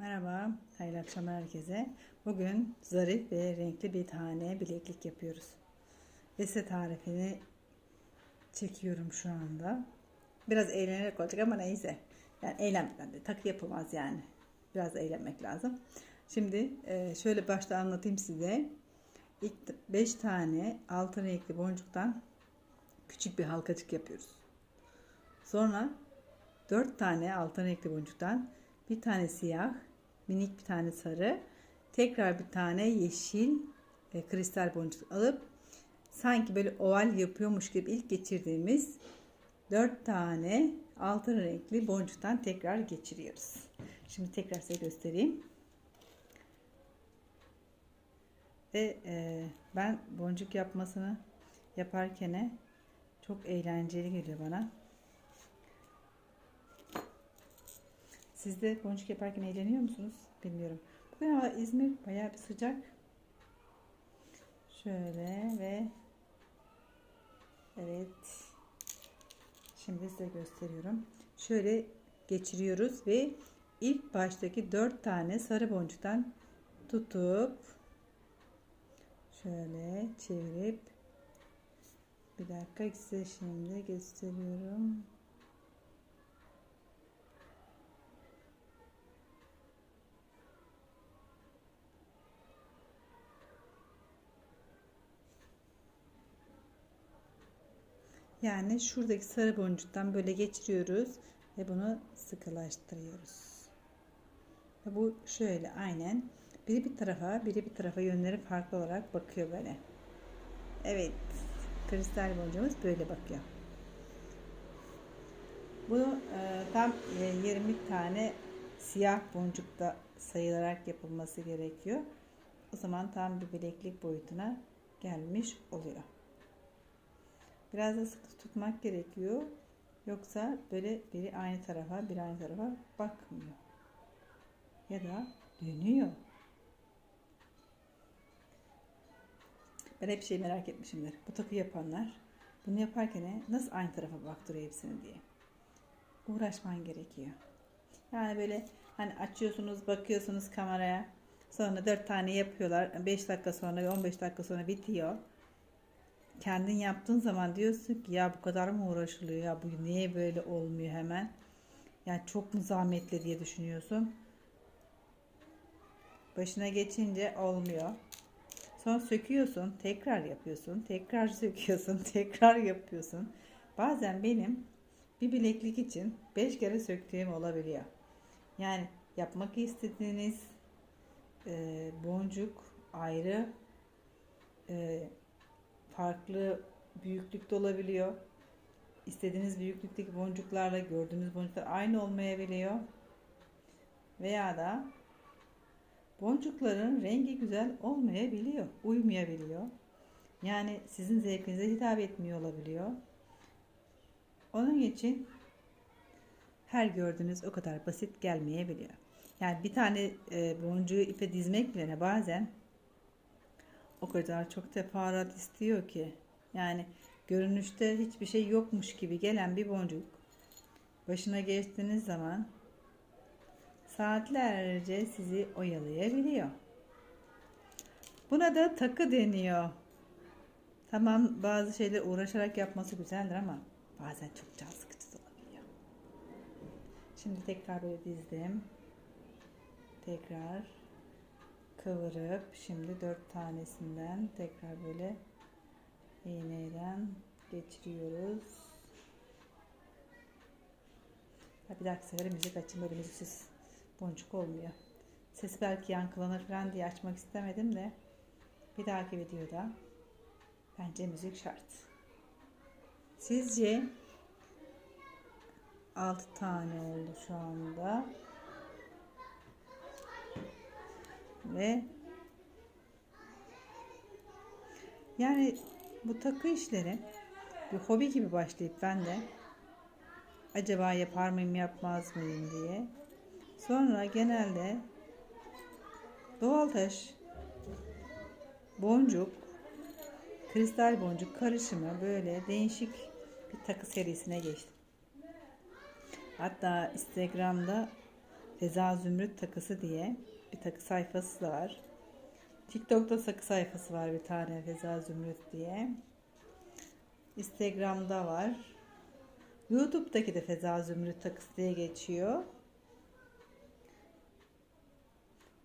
Merhaba, hayırlı akşamlar herkese. Bugün zarif ve renkli bir tane bileklik yapıyoruz. Ve size tarifini çekiyorum şu anda. Biraz eğlenerek olacak ama neyse. Yani eğlenmeden de takı yapılmaz yani. Biraz eğlenmek lazım. Şimdi e, şöyle başta anlatayım size. İlk 5 tane altın renkli boncuktan küçük bir halkacık yapıyoruz. Sonra 4 tane altın renkli boncuktan bir tane siyah, minik bir tane sarı, tekrar bir tane yeşil e, kristal boncuk alıp sanki böyle oval yapıyormuş gibi ilk geçirdiğimiz 4 tane altın renkli boncuktan tekrar geçiriyoruz. Şimdi tekrar size göstereyim. Ve e, ben boncuk yapmasını yaparken çok eğlenceli geliyor bana. Siz de boncuk yaparken eğleniyor musunuz? Bilmiyorum. Bugün hava İzmir bayağı bir sıcak. Şöyle ve evet. Şimdi size gösteriyorum. Şöyle geçiriyoruz ve ilk baştaki dört tane sarı boncuktan tutup şöyle çevirip bir dakika size şimdi gösteriyorum. Yani şuradaki sarı boncuktan böyle geçiriyoruz ve bunu sıkılaştırıyoruz. Ve bu şöyle aynen biri bir tarafa biri bir tarafa yönleri farklı olarak bakıyor böyle. Evet kristal boncuğumuz böyle bakıyor. Bunu e, tam e, 20 tane siyah boncukta sayılarak yapılması gerekiyor. O zaman tam bir bileklik boyutuna gelmiş oluyor. Biraz da sıkı tutmak gerekiyor. Yoksa böyle biri aynı tarafa, biri aynı tarafa bakmıyor. Ya da dönüyor. Ben hep şey merak etmişimdir. Bu takı yapanlar bunu yaparken nasıl aynı tarafa baktırıyor hepsini diye. Uğraşman gerekiyor. Yani böyle hani açıyorsunuz, bakıyorsunuz kameraya. Sonra 4 tane yapıyorlar. 5 dakika sonra 15 dakika sonra bitiyor kendin yaptığın zaman diyorsun ki ya bu kadar mı uğraşılıyor ya bu niye böyle olmuyor hemen. Yani çok mu zahmetli diye düşünüyorsun. Başına geçince olmuyor. Sonra söküyorsun, tekrar yapıyorsun, tekrar söküyorsun, tekrar yapıyorsun. Bazen benim bir bileklik için 5 kere söktüğüm olabiliyor. Yani yapmak istediğiniz e, boncuk ayrı, e, farklı büyüklükte olabiliyor. İstediğiniz büyüklükteki boncuklarla gördüğünüz boncuklar aynı olmayabiliyor. Veya da boncukların rengi güzel olmayabiliyor, uymayabiliyor. Yani sizin zevkinize hitap etmiyor olabiliyor. Onun için her gördüğünüz o kadar basit gelmeyebiliyor. Yani bir tane e, boncuğu ipe dizmek bile bazen o kadar çok teferruat istiyor ki. Yani görünüşte hiçbir şey yokmuş gibi gelen bir boncuk başına geçtiğiniz zaman saatlerce sizi oyalayabiliyor. Buna da takı deniyor. Tamam bazı şeyler uğraşarak yapması güzeldir ama bazen çok can sıkıcı olabiliyor. Şimdi tekrar böyle dizdim. Tekrar kıvırıp şimdi dört tanesinden tekrar böyle iğneden geçiriyoruz. Bir dahaki sefer müzik açayım böyle müziksiz boncuk olmuyor. Ses belki yankılanır falan diye açmak istemedim de bir dahaki videoda bence müzik şart. Sizce 6 tane oldu şu anda. Ve yani bu takı işleri bir hobi gibi başlayıp ben de acaba yapar mıyım yapmaz mıyım diye sonra genelde doğal taş boncuk kristal boncuk karışımı böyle değişik bir takı serisine geçtim. Hatta Instagram'da Feza Zümrüt takısı diye bir takı sayfası da var. TikTok'ta takı sayfası var bir tane Feza Zümrüt diye. Instagram'da var. YouTube'daki de Feza Zümrüt takısı diye geçiyor.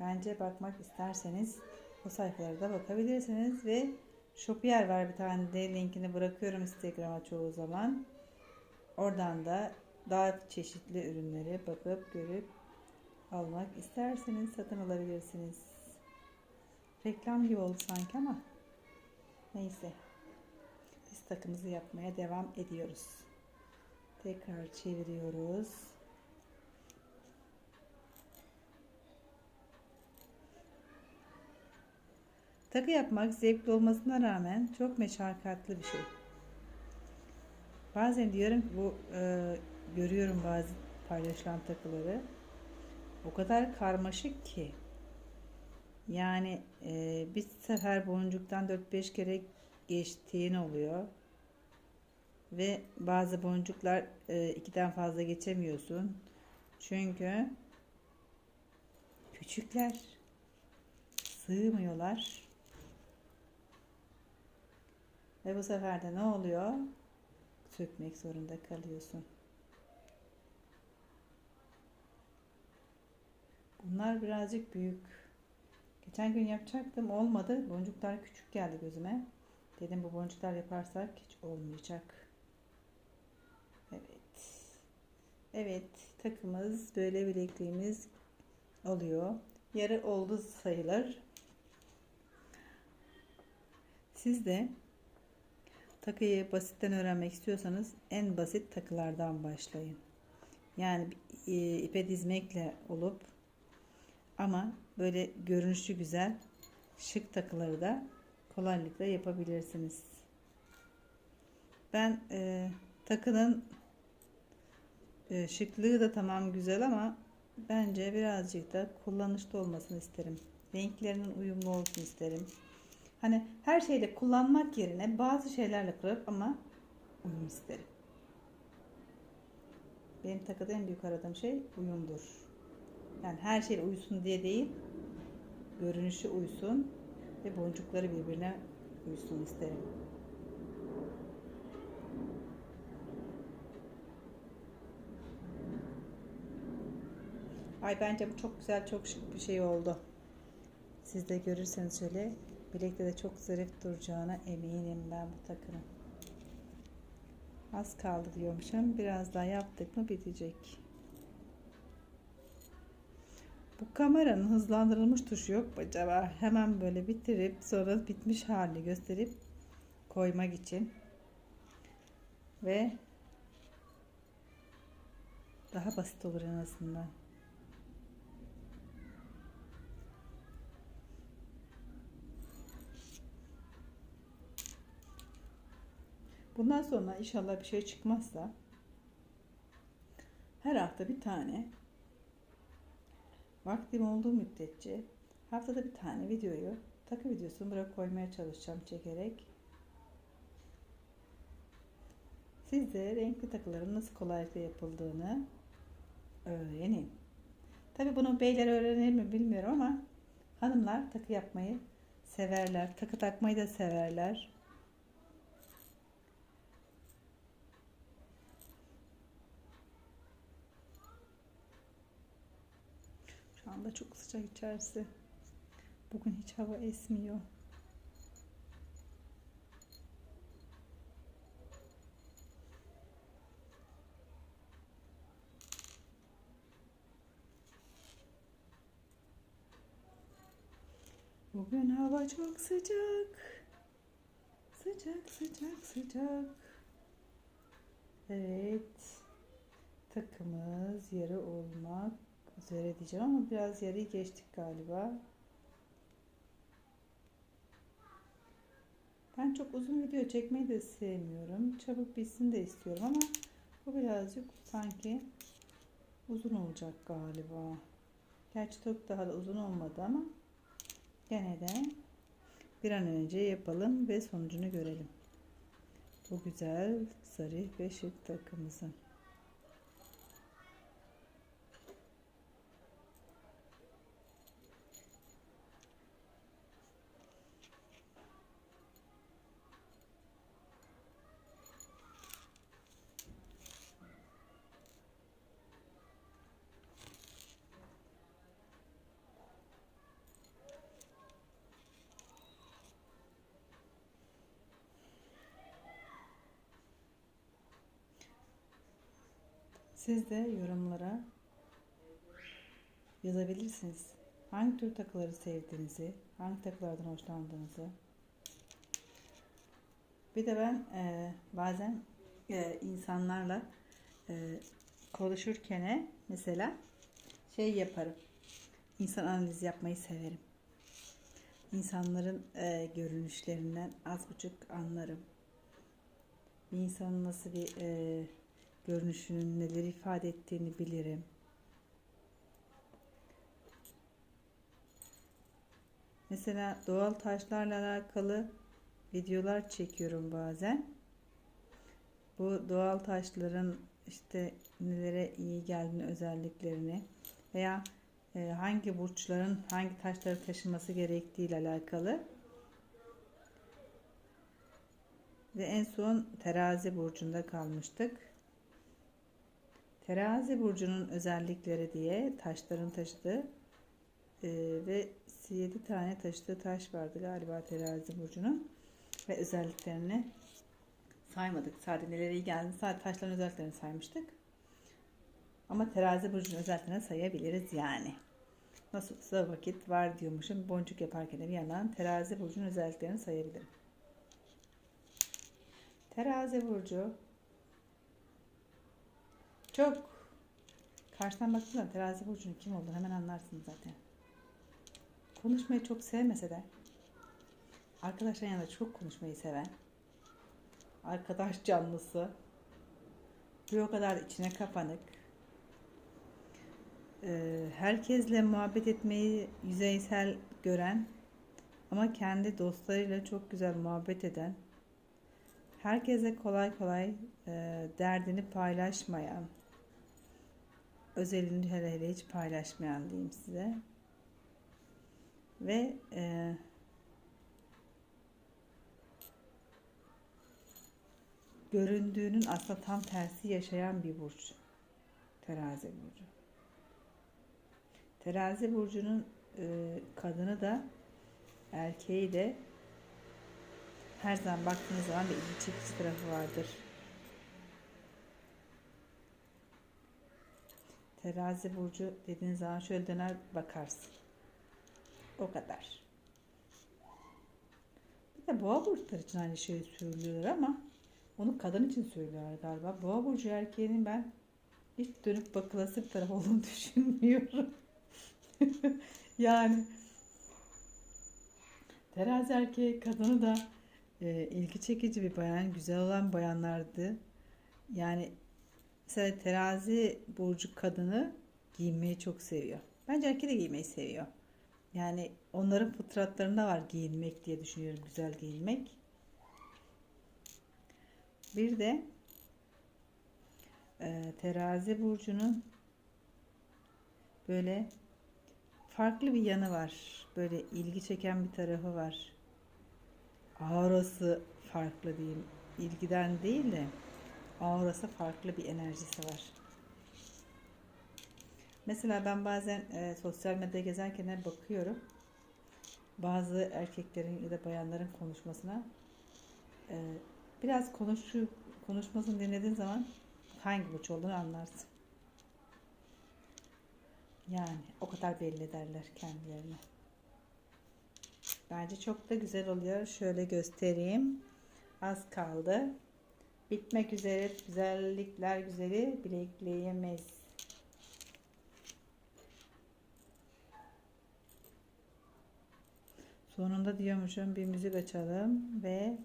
Bence bakmak isterseniz o sayfalara da bakabilirsiniz ve Shopier var bir tane de linkini bırakıyorum Instagram'a çoğu zaman. Oradan da daha çeşitli ürünleri bakıp görüp almak isterseniz satın alabilirsiniz. Reklam gibi oldu sanki ama neyse. Biz takımızı yapmaya devam ediyoruz. Tekrar çeviriyoruz. Takı yapmak zevkli olmasına rağmen çok meşakkatli bir şey. Bazen diyorum ki bu e, görüyorum bazı paylaşılan takıları. O kadar karmaşık ki. Yani e, bir sefer boncuktan 4-5 kere geçtiğin oluyor. Ve bazı boncuklar e, ikiden fazla geçemiyorsun. Çünkü küçükler sığmıyorlar. Ve bu sefer de ne oluyor? Sökmek zorunda kalıyorsun. Bunlar birazcık büyük. Geçen gün yapacaktım olmadı. Boncuklar küçük geldi gözüme. Dedim bu boncuklar yaparsak hiç olmayacak. Evet. Evet takımız böyle bilekliğimiz oluyor. Yarı oldu sayılır. Siz de takıyı basitten öğrenmek istiyorsanız en basit takılardan başlayın. Yani e, ipe dizmekle olup ama böyle görünüşü güzel şık takıları da kolaylıkla yapabilirsiniz. Ben e, takının e, şıklığı da tamam güzel ama bence birazcık da kullanışlı olmasını isterim. Renklerinin uyumlu olsun isterim. Hani her şeyle kullanmak yerine bazı şeylerle kurup ama uyum isterim. Benim takıda en büyük aradığım şey uyumdur. Yani her şey uyusun diye değil, görünüşü uysun ve boncukları birbirine uysun isterim. Ay bence bu çok güzel, çok şık bir şey oldu. Siz de görürseniz şöyle bilekte de çok zarif duracağına eminim ben bu takının. Az kaldı diyormuşum. Biraz daha yaptık mı bitecek. Bu kameranın hızlandırılmış tuşu yok mu acaba? Hemen böyle bitirip sonra bitmiş halini gösterip koymak için. Ve daha basit olur en azından. Bundan sonra inşallah bir şey çıkmazsa her hafta bir tane vaktim olduğu müddetçe haftada bir tane videoyu takı videosunu bırak koymaya çalışacağım çekerek. Siz de renkli takıların nasıl kolaylıkla yapıldığını öğrenin. Tabi bunu beyler öğrenir mi bilmiyorum ama hanımlar takı yapmayı severler. Takı takmayı da severler. Anda çok sıcak içerisi. Bugün hiç hava esmiyor. Bugün hava çok sıcak. Sıcak sıcak sıcak. Evet. Takımız yarı olmak üzere diyeceğim ama biraz yarıyı geçtik galiba. Ben çok uzun video çekmeyi de sevmiyorum. Çabuk bitsin de istiyorum ama bu birazcık sanki uzun olacak galiba. Gerçi çok daha da uzun olmadı ama gene de bir an önce yapalım ve sonucunu görelim. Bu güzel sarı ve şık takımızın. Siz de yorumlara yazabilirsiniz. Hangi tür takıları sevdiğinizi, hangi takılardan hoşlandığınızı. Bir de ben e, bazen e, insanlarla e, konuşurken mesela şey yaparım. İnsan analizi yapmayı severim. İnsanların e, görünüşlerinden az buçuk anlarım. Bir insanın nasıl bir e, görünüşünün neler ifade ettiğini bilirim. Mesela doğal taşlarla alakalı videolar çekiyorum bazen. Bu doğal taşların işte nelere iyi geldiğini, özelliklerini veya e, hangi burçların hangi taşları taşıması gerektiği ile alakalı. Ve en son terazi burcunda kalmıştık. Terazi burcunun özellikleri diye taşların taşıdığı e, ve 7 tane taşıdığı taş vardı galiba terazi burcunun ve özelliklerini saymadık. Sadece neleri iyi geldi. Sadece taşların özelliklerini saymıştık. Ama terazi burcunun özelliklerini sayabiliriz yani. Nasılsa vakit var diyormuşum. Boncuk yaparken bir yandan terazi burcunun özelliklerini sayabilirim. Terazi burcu çok karşıdan baktığında terazi burcunun kim olduğunu hemen anlarsınız zaten. Konuşmayı çok sevmese de arkadaşlar yanında çok konuşmayı seven arkadaş canlısı bir o kadar içine kapanık e, herkesle muhabbet etmeyi yüzeysel gören ama kendi dostlarıyla çok güzel muhabbet eden herkese kolay kolay e, derdini paylaşmayan özelini hele hele hiç paylaşmayan diyeyim size ve e, göründüğünün aslında tam tersi yaşayan bir burç. Terazi burcu. Terazi burcunun e, kadını da erkeği de her zaman baktığınız zaman bir ilgi çekici tarafı vardır. Terazi burcu dediğiniz zaman şöyle döner bakarsın. O kadar. Bir de boğa burçları için aynı şeyi söylüyorlar ama onu kadın için söylüyorlar galiba. Boğa burcu erkeğinin ben hiç dönüp bakılası bir taraf olduğunu düşünmüyorum. yani terazi erkeği kadını da e, ilgi çekici bir bayan, güzel olan bayanlardı. Yani mesela terazi burcu kadını giyinmeyi çok seviyor. Bence erkeği de giymeyi seviyor. Yani onların fıtratlarında var giyinmek diye düşünüyorum. Güzel giyinmek. Bir de e, terazi burcunun böyle farklı bir yanı var. Böyle ilgi çeken bir tarafı var. Aurası farklı diyeyim. İlgiden değil de aurası farklı bir enerjisi var. Mesela ben bazen e, sosyal medyada gezerken bakıyorum. Bazı erkeklerin ya da bayanların konuşmasına e, biraz konuşu, konuşmasını dinlediğin zaman hangi burç olduğunu anlarsın. Yani o kadar belli ederler kendilerini. Bence çok da güzel oluyor. Şöyle göstereyim. Az kaldı. Bitmek üzere güzellikler güzeli bilekliğimiz. Sonunda diyormuşum bir müzik açalım ve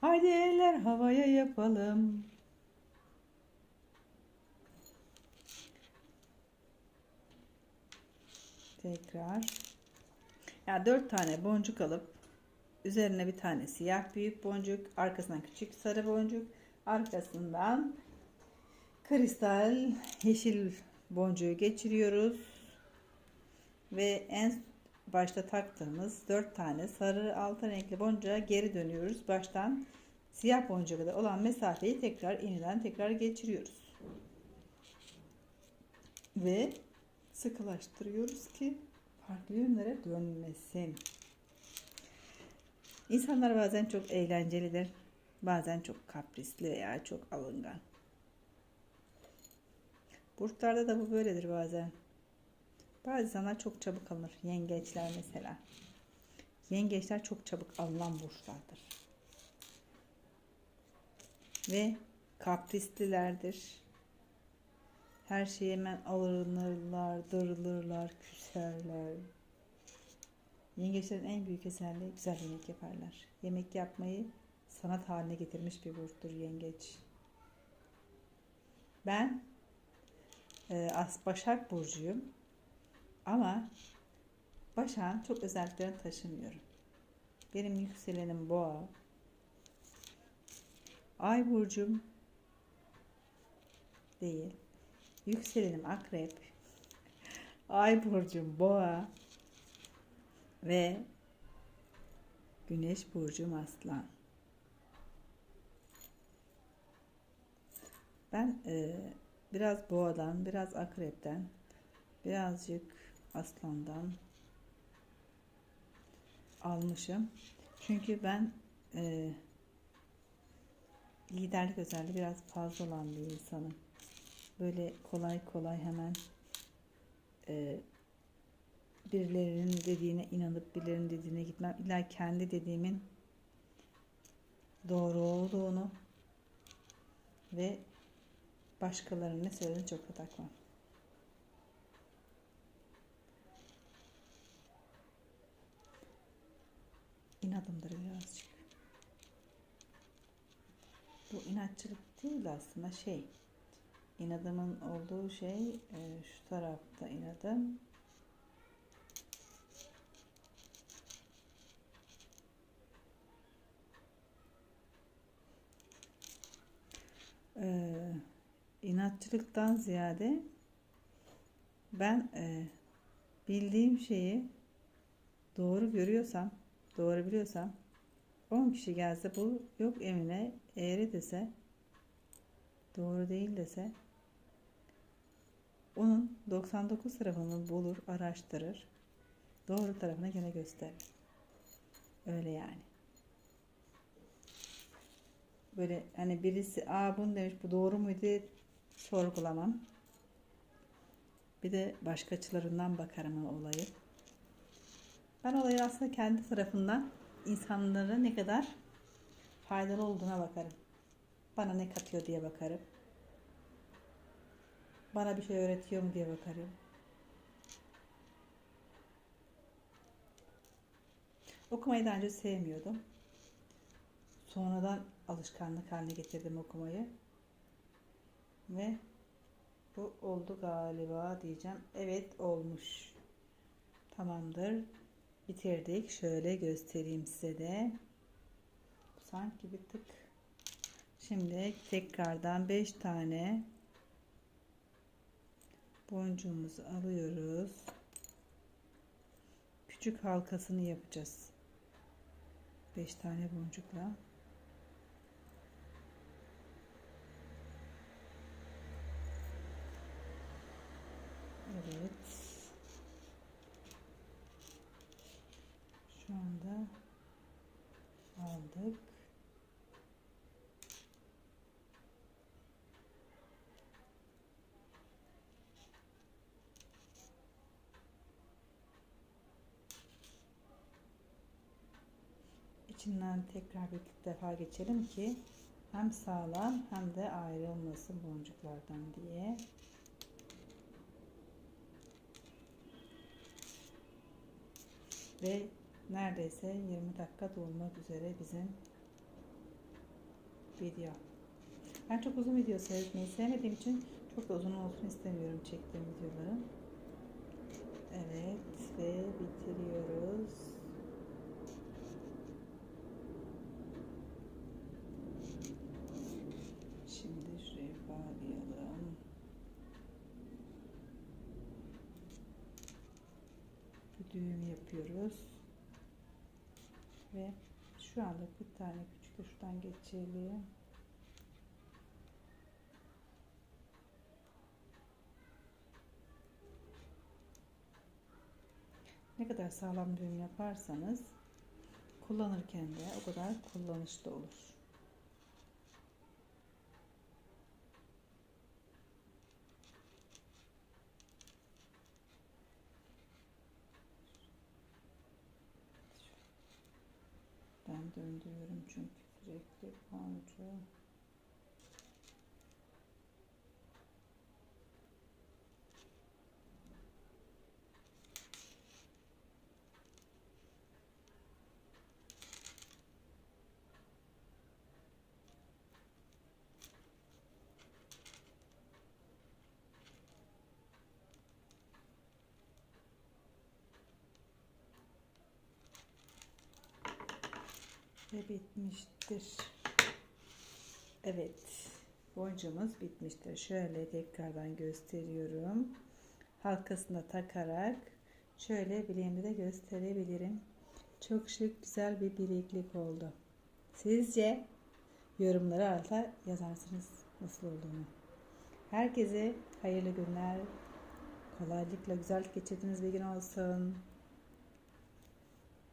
Haydi eller havaya yapalım. Tekrar. Ya dört tane boncuk alıp üzerine bir tane siyah büyük boncuk, arkasından küçük sarı boncuk, arkasından kristal yeşil boncuğu geçiriyoruz. Ve en başta taktığımız dört tane sarı altın renkli boncuğa geri dönüyoruz. Baştan siyah boncuğa olan mesafeyi tekrar iğneden tekrar geçiriyoruz. Ve sıkılaştırıyoruz ki farklı yönlere dönmesin. İnsanlar bazen çok eğlencelidir. Bazen çok kaprisli veya çok alıngan. Burçlarda da bu böyledir bazen. Bazı insanlar çok çabuk alınır. Yengeçler mesela. Yengeçler çok çabuk alınan burçlardır. Ve kaprislilerdir. Her şeye hemen alınırlar, darılırlar, küserler. Yengeçlerin en büyük özelliği güzel yemek yaparlar. Yemek yapmayı sanat haline getirmiş bir burçtur yengeç. Ben e, Başak Burcu'yum. Ama Başak'ın çok özelliklerini taşımıyorum. Benim yükselenim Boğa. Ay burcum değil. Yükselenim Akrep. Ay burcum Boğa ve Güneş burcum Aslan. Ben e, biraz Boğadan, biraz Akrep'ten, birazcık Aslan'dan almışım. Çünkü ben e, liderlik özelliği biraz fazla olan bir insanım. Böyle kolay kolay hemen e, birilerinin dediğine inanıp birilerinin dediğine gitmem. İlla kendi dediğimin doğru olduğunu ve başkalarının ne söylediğini çok da takmam. İnadımdır birazcık. Bu inatçılık değil aslında şey. İnadımın olduğu şey e, şu tarafta inadım. Ee, inatçılıktan ziyade ben e, bildiğim şeyi doğru görüyorsam, doğru biliyorsam 10 kişi gelse bu yok Emine eğri dese doğru değil dese onun 99 tarafını bulur, araştırır. Doğru tarafına gene gösterir. Öyle yani. Böyle hani birisi aa bunu demiş bu doğru muydu sorgulamam. Bir de başka açılarından bakarım olayı. Ben olayı aslında kendi tarafından insanlara ne kadar faydalı olduğuna bakarım. Bana ne katıyor diye bakarım. Bana bir şey öğretiyor mu diye bakarım. Okumayı daha önce sevmiyordum. Sonradan alışkanlık haline getirdim okumayı. Ve bu oldu galiba diyeceğim. Evet olmuş. Tamamdır. Bitirdik. Şöyle göstereyim size de. Sanki bir tık. Şimdi tekrardan 5 tane boncuğumuzu alıyoruz. Küçük halkasını yapacağız. 5 tane boncukla. Evet. Şu anda aldık. İçinden tekrar bir defa geçelim ki hem sağlam hem de ayrılmasın boncuklardan diye. Ve neredeyse 20 dakika dolmak üzere bizim video. Ben çok uzun video seyretmeyi sevmediğim için çok da uzun olsun istemiyorum çektiğim videoların. Evet ve bitiriyoruz. Şimdi şuraya bağlayalım. Bir düğüm yapıyoruz. Ve şu anda bir tane küçük şuradan geçelim. Ne kadar sağlam düğüm yaparsanız kullanırken de o kadar kullanışlı olur. Döndürüyorum çünkü sürekli boncuğu. Bitmiştir. Evet. Boncuğumuz bitmiştir. Şöyle tekrardan gösteriyorum. Halkasına takarak şöyle bileğimde de gösterebilirim. Çok şık güzel bir bileklik oldu. Sizce yorumlara alta yazarsınız nasıl olduğunu. Herkese hayırlı günler. Kolaylıkla güzel geçirdiğiniz bir gün olsun.